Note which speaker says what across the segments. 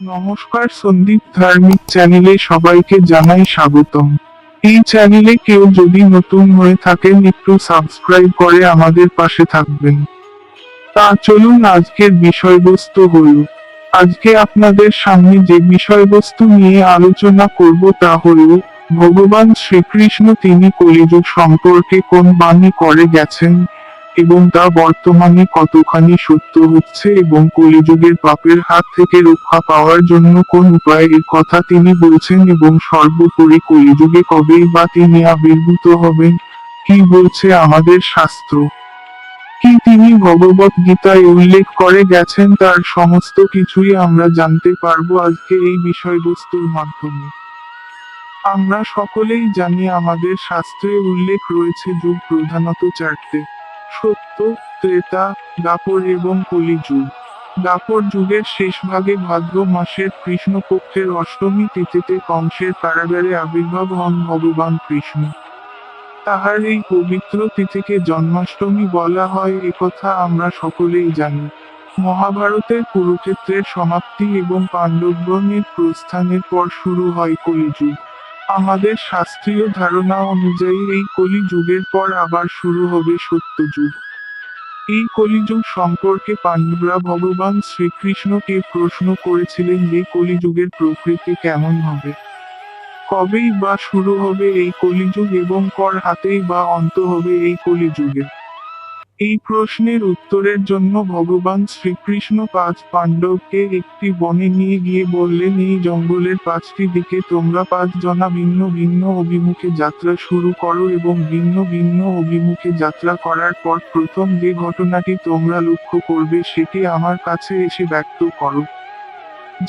Speaker 1: নমস্কার সন্দীপ ধার্মিক চ্যানেলে সবাইকে জানাই স্বাগতম। এই চ্যানেলে কেউ যদি নতুন হয়ে থাকেন, একটু সাবস্ক্রাইব করে আমাদের পাশে থাকবেন। তা চলুন আজকের বিষয়বস্তু হল। আজকে আপনাদের সামনে যে বিষয়বস্তু নিয়ে আলোচনা করব তা হল, ভগবান শ্রীকৃষ্ণ তিনি কলিযুগ সম্পর্কে কোন বাণী করে গেছেন? এবং তা বর্তমানে কতখানি সত্য হচ্ছে এবং কলিযুগের পাপের হাত থেকে রক্ষা পাওয়ার জন্য কোন উপায়ের কথা তিনি বলছেন এবং সর্বোপরি কলিযুগে কবেই বা তিনি আবির্ভূত হবেন? কি বলছে আমাদের শাস্ত্র? কি তিনি ভগবত গীতায় উল্লেখ করে গেছেন তার সমস্ত কিছুই আমরা জানতে পারব আজকে এই বিষয়বস্তুর মাধ্যমে। আমরা সকলেই জানি আমাদের শাস্ত্রে উল্লেখ রয়েছে যুগ প্রধানত চারটে। সত্য, ত্রেতা, দাপর এবং কলিযুগ। দাপর যুগের শেষ ভাগে ভাদ্র মাসের কৃষ্ণপক্ষের অষ্টমী তিথিতে কংসের কারাগারে আবির্ভাব হন ভগবান কৃষ্ণ। তাহার এই পবিত্র তিথিকে জন্মাষ্টমী বলা হয় একথা আমরা সকলেই জানি। মহাভারতের কুরুক্ষেত্রের সমাপ্তি এবং পাণ্ডবগণের প্রস্থানের পর শুরু হয় কলিযুগ। আমাদের শাস্ত্রীয় ধারণা অনুযায়ী এই কলি যুগের পর আবার শুরু হবে সত্যযুগ। এই কলিযুগ সম্পর্কে পাণ্ডবরা ভগবান শ্রীকৃষ্ণকে প্রশ্ন করেছিলেন যে কলিযুগের প্রকৃতি কেমন হবে। কবেই বা শুরু হবে এই কলিযুগ এবং কর হাতেই বা অন্ত হবে এই কলিযুগে এই প্রশ্নের উত্তরের জন্য ভগবান শ্রীকৃষ্ণ পাঁচ পাণ্ডবকে একটি বনে নিয়ে গিয়ে বললেন, এই জঙ্গলের পাঁচটি দিকে তোমরা পাঁচ জনা ভিন্ন ভিন্ন অভিমুখে যাত্রা শুরু করো এবং ভিন্ন ভিন্ন অভিমুখে যাত্রা করার পর প্রথম যে ঘটনাটি তোমরা লক্ষ্য করবে সেটি আমার কাছে এসে ব্যক্ত করো।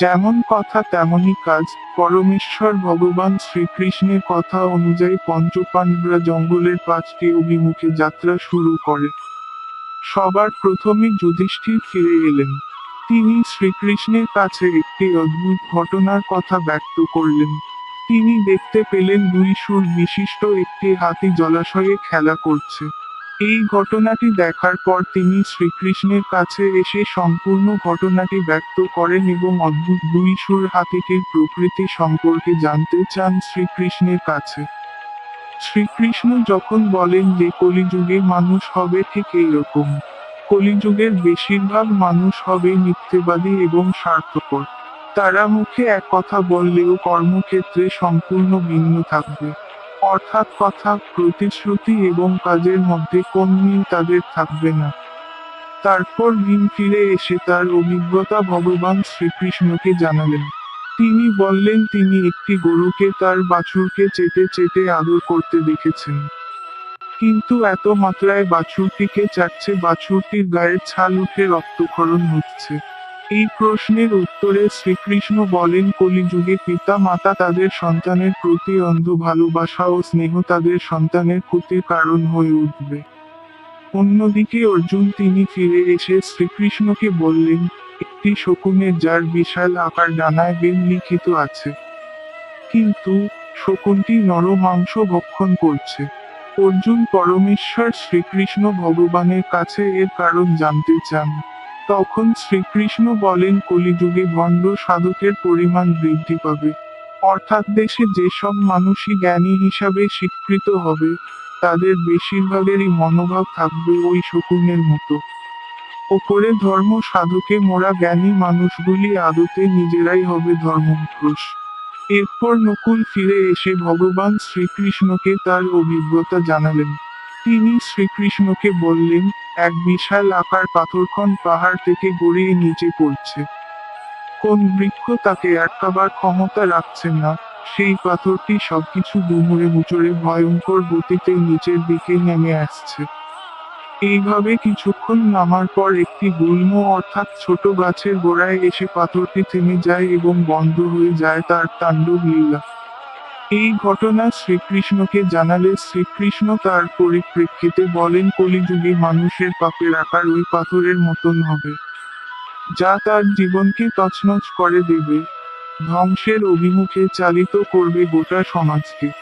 Speaker 1: যেমন কথা তেমনই কাজ। পরমেশ্বর ভগবান শ্রীকৃষ্ণের কথা অনুযায়ী পঞ্চপাণ্ডবরা জঙ্গলের পাঁচটি অভিমুখে যাত্রা শুরু করে। সবার প্রথমে যুধিষ্ঠির ফিরে এলেন। তিনি শ্রীকৃষ্ণের কাছে একটি অদ্ভুত ঘটনার কথা ব্যক্ত করলেন। তিনি দেখতে পেলেন দুই সুর বিশিষ্ট একটি হাতি জলাশয়ে খেলা করছে। এই ঘটনাটি দেখার পর তিনি শ্রীকৃষ্ণের কাছে এসে সম্পূর্ণ ঘটনাটি ব্যক্ত করেন এবং অদ্ভুত দুই সুর হাতিটির প্রকৃতি সম্পর্কে জানতে চান শ্রীকৃষ্ণের কাছে। শ্রীকৃষ্ণ যখন বলেন যে কলিযুগে মানুষ হবে ঠিক এইরকম, কলিযুগের বেশিরভাগ মানুষ হবে মিথ্যেবাদী এবং স্বার্থপর। তারা মুখে এক কথা বললেও কর্মক্ষেত্রে সম্পূর্ণ ভিন্ন থাকবে। অর্থাৎ কথা, প্রতিশ্রুতি এবং কাজের মধ্যে কোন মিল তাদের থাকবে না। তারপর ভীম ফিরে এসে তার অভিজ্ঞতা ভগবান শ্রীকৃষ্ণকে জানালেন। তিনি বললেন, তিনি একটি গরুকে তার বাছুরকে চেটে চেটে আদর করতে দেখেছেন। কিন্তু এত মাত্রায় বাছুরটিকে চাচ্ছে, বাছুরটির গায়ের ছাল উঠে রক্তক্ষরণ হচ্ছে। এই প্রশ্নের উত্তরে শ্রীকৃষ্ণ বলেন, কলিযুগে পিতা মাতা তাদের সন্তানের প্রতি অন্ধ ভালোবাসা ও স্নেহ তাদের সন্তানের ক্ষতির কারণ হয়ে উঠবে। অন্যদিকে অর্জুন তিনি ফিরে এসে শ্রীকৃষ্ণকে বললেন একটি শকুনের যার বিশাল আকার ডানায় বেল লিখিত আছে। কিন্তু, শকুনটি নরমাংস ভক্ষণ করছে। অর্জুন পরমেশ্বর শ্রীকৃষ্ণ ভগবানের কাছে এর কারণ জানতে চান। তখন শ্রীকৃষ্ণ বলেন, কলিযুগে ভণ্ড সাধকের পরিমাণ বৃদ্ধি পাবে। অর্থাৎ দেশে যেসব মানুষই জ্ঞানী হিসাবে স্বীকৃত হবে, তাদের বেশিরভাগেরই মনোভাব থাকবে ওই শকুনের মতো। ওপরে ধর্ম সাধকে মোরা জ্ঞানী মানুষগুলি আদতে নিজেরাই হবে ধর্মভ্রষ্ট এরপর নকুল ফিরে এসে ভগবান শ্রীকৃষ্ণকে তার অভিজ্ঞতা জানালেন। তিনি শ্রীকৃষ্ণকে বললেন, এক বিশাল আকার পাথরখন পাহাড় থেকে গড়িয়ে নিচে পড়ছে। কোন বৃক্ষ তাকে আটকাবার ক্ষমতা রাখছে না, সেই পাথরটি সবকিছু দুমুড়ে মুচড়ে ভয়ঙ্কর গতিতে নিচের দিকে নেমে আসছে। এইভাবে কিছুক্ষণ নামার পর একটি গুল্ম অর্থাৎ ছোট গাছের গোড়ায় এসে পাথরটি থেমে যায় এবং বন্ধ হয়ে যায় তার তাণ্ডব লীলা। এই ঘটনা শ্রীকৃষ্ণকে জানালে শ্রীকৃষ্ণ তার পরিপ্রেক্ষিতে বলেন, কলিযুগে মানুষের পাপের আকার ওই পাথরের মতন হবে, যা তার জীবনকে তছনছ করে দেবে। ধ্বংসের অভিমুখে চালিত করবে গোটা সমাজকে।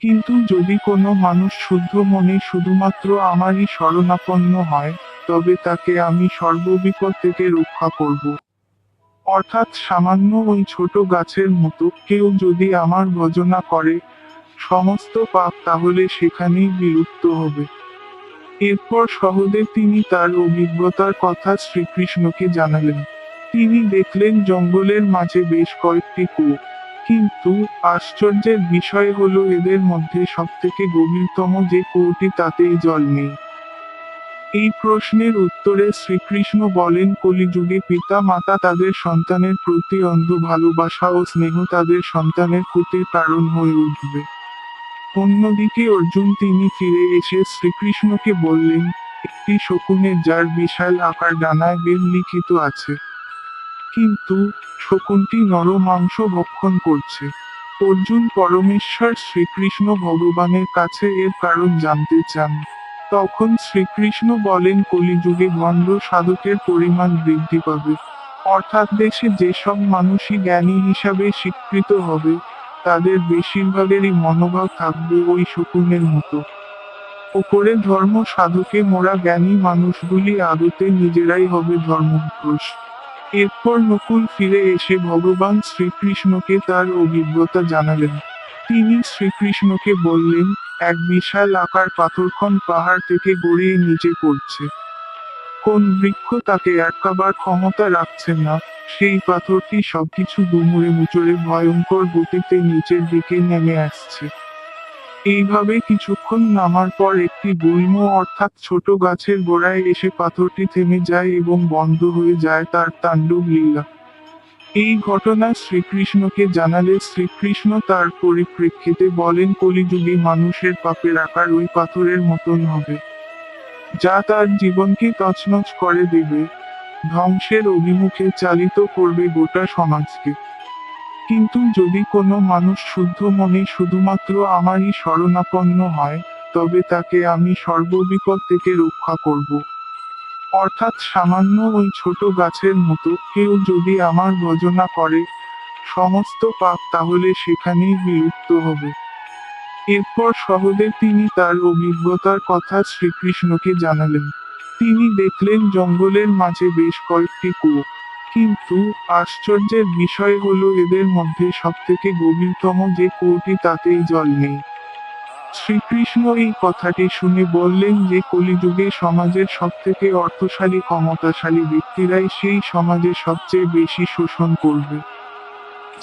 Speaker 1: কিন্তু যদি কোনো মানুষ শুদ্ধ মনে শুধুমাত্র আমারই শরণাপন্ন হয়, তবে তাকে আমি সর্ববিপদ থেকে রক্ষা করব। অর্থাৎ সামান্য ওই ছোট গাছের মতো কেউ যদি আমার ভজনা করে সমস্ত পাপ তাহলে সেখানেই বিলুপ্ত হবে। এরপর সহদে তিনি তার অভিজ্ঞতার কথা শ্রীকৃষ্ণকে জানালেন। তিনি দেখলেন জঙ্গলের মাঝে বেশ কয়েকটি কূপ। কিন্তু আশ্চর্যের বিষয় হলো এদের মধ্যে সবথেকে গভীরতম যে কুয়োটি তাতেই জল নেই। এই প্রশ্নের উত্তরে শ্রীকৃষ্ণ বলেন, কলিযুগে পিতা মাতা তাদের সন্তানের প্রতি অন্ধ ভালোবাসা ও স্নেহ তাদের সন্তানের ক্ষতির কারণ হয়ে উঠবে। অন্যদিকে অর্জুন তিনি ফিরে এসে শ্রীকৃষ্ণকে বললেন, একটি শকুনের যার বিশাল আকার ডানায় বেল লিখিত আছে। কিন্তু শকুনটি নর মাংস ভক্ষণ করছে। অর্জুন পরমেশ্বর শ্রীকৃষ্ণ ভগবানের কাছে এর কারণ জানতে চান। তখন শ্রীকৃষ্ণ বলেন, কলিযুগে গণ্ড সাধকের পরিমাণ বৃদ্ধি পাবে। অর্থাৎ দেশে যেসব মানুষই জ্ঞানী হিসাবে স্বীকৃত হবে, তাদের বেশিরভাগেরই মনোভাব থাকবে ওই শকুনের মতো। ওপরে ধর্ম সাধকে মোরা জ্ঞানী মানুষগুলি আদতে নিজেরাই হবে ধর্মঘোষ এরপর নকুল ফিরে এসে ভগবান শ্রীকৃষ্ণকে তার অভিজ্ঞতা জানালেন। তিনি শ্রীকৃষ্ণকে বললেন, এক বিশাল আকার পাথরখন পাহাড় থেকে গড়িয়ে নিচে পড়ছে। কোন বৃক্ষ তাকে আটকাবার ক্ষমতা রাখছে না, সেই পাথরটি সবকিছু দুমুড়ে মুচড়ে ভয়ঙ্কর গতিতে নিচের দিকে নেমে আসছে। এইভাবে কিছুক্ষণ নামার পর একটি গুল্ম অর্থাৎ ছোট গাছের গোড়ায় এসে পাথরটি থেমে যায় এবং বন্ধ হয়ে যায় তার তাণ্ডব লীলা। এই ঘটনা শ্রীকৃষ্ণকে জানালে শ্রীকৃষ্ণ তার পরিপ্রেক্ষিতে বলেন, কলিযুগে মানুষের পাপের আকার ওই পাথরের মতন হবে, যা তার জীবনকে তছনছ করে দেবে। ধ্বংসের অভিমুখে চালিত করবে গোটা সমাজকে। কিন্তু যদি কোনো মানুষ শুদ্ধ মনে শুধুমাত্র আমারই শরণাপন্ন হয়, তবে তাকে আমি সর্ববিপদ থেকে রক্ষা করব। অর্থাৎ সামান্য ওই ছোট গাছের মতো কেউ যদি আমার ভজনা করে সমস্ত পাপ তাহলে সেখানেই বিলুপ্ত হবে। এরপর সহদে তিনি তার অভিজ্ঞতার কথা শ্রীকৃষ্ণকে জানালেন। তিনি দেখলেন জঙ্গলের মাঝে বেশ কয়েকটি কুয়ো। কিন্তু আশ্চর্যের বিষয় হলো এদের মধ্যে সবথেকে গভীরতম যে কুয়োটি তাতেই জল নেই। শ্রীকৃষ্ণ এই কথাটি শুনে বললেন যে কলিযুগে সমাজের সবথেকে অর্থশালী, ক্ষমতাশালী ব্যক্তিরাই সেই সমাজে সবচেয়ে বেশি শোষণ করবে।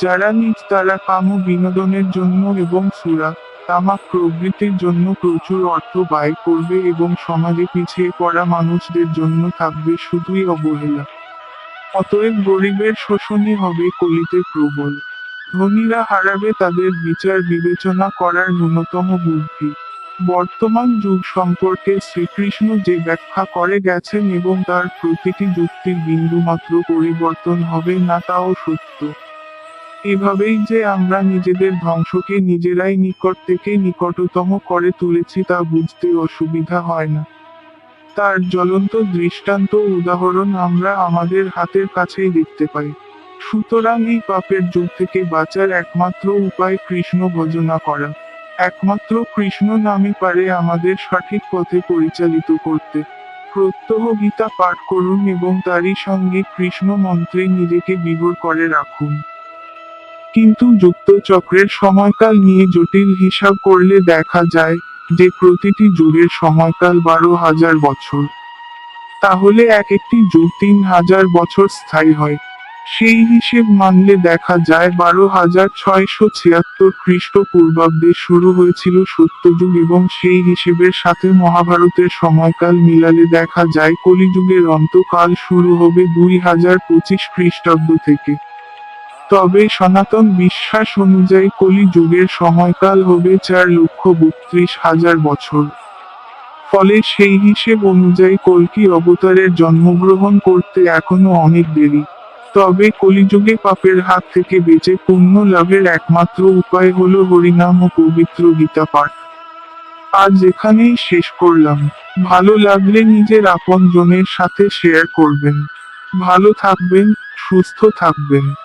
Speaker 1: যারা নিজ তারা কাম বিনোদনের জন্য এবং সুরা তামাক প্রবৃত্তির জন্য প্রচুর অর্থ ব্যয় করবে এবং সমাজে পিছিয়ে পড়া মানুষদের জন্য থাকবে শুধুই অবহেলা। অতএব গরিবের শোষণই হবে কলিতে প্রবল। ধনীরা হারাবে তাদের বিচার বিবেচনা করার ন্যূনতম বুদ্ধি। বর্তমান যুগ সম্পর্কে শ্রীকৃষ্ণ যে ব্যাখ্যা করে গেছেন এবং তার প্রতিটি যুক্তির বিন্দুমাত্র পরিবর্তন হবে না তাও সত্য। এভাবেই যে আমরা নিজেদের ধ্বংসকে নিজেরাই নিকট থেকে নিকটতম করে তুলেছি তা বুঝতে অসুবিধা হয় না। তার জ্বলন্ত দৃষ্টান্ত উদাহরণ আমরা আমাদের হাতের কাছেই দেখতে পাই। সুতরাং এই পাপের যুগ থেকে বাঁচার একমাত্র উপায় কৃষ্ণ ভজনা করা। একমাত্র কৃষ্ণ নামে পারে আমাদের সঠিক পথে পরিচালিত করতে। প্রত্যহ গীতা পাঠ করুন এবং তারই সঙ্গে কৃষ্ণ মন্ত্রে নিজেকে বিভোর করে রাখুন। কিন্তু যুক্ত চক্রের সময়কাল নিয়ে জটিল হিসাব করলে দেখা যায় যে প্রতিটি যুগের সময়কাল বারো হাজার বছর। তাহলে এক একটি যুগ তিন হাজার বছর স্থায়ী হয়। সেই হিসেব মানলে দেখা যায় বারো হাজার ছয়শো ছিয়াত্তর খ্রিস্টপূর্বাব্দে শুরু হয়েছিল সত্যযুগ এবং সেই হিসেবের সাথে মহাভারতের সময়কাল মিলালে দেখা যায় কলিযুগের অন্তকাল শুরু হবে দুই হাজার পঁচিশ খ্রিস্টাব্দ থেকে। তবে সনাতন বিশ্বাস অনুযায়ী কলি যুগের সময়কাল হবে চার লক্ষ বত্রিশ হাজার বছর। ফলে সেই হিসেব অনুযায়ী কল্কি অবতারের জন্মগ্রহণ করতে এখনও অনেক দেরি। তবে কলিযুগে পাপের হাত থেকে বেঁচে পুণ্য লাভের একমাত্র উপায় হলো হরিনাম ও পবিত্র গীতা পাঠ। আজ এখানেই শেষ করলাম। ভালো লাগলে নিজের আপন জনের সাথে শেয়ার করবেন। ভালো থাকবেন, সুস্থ থাকবেন।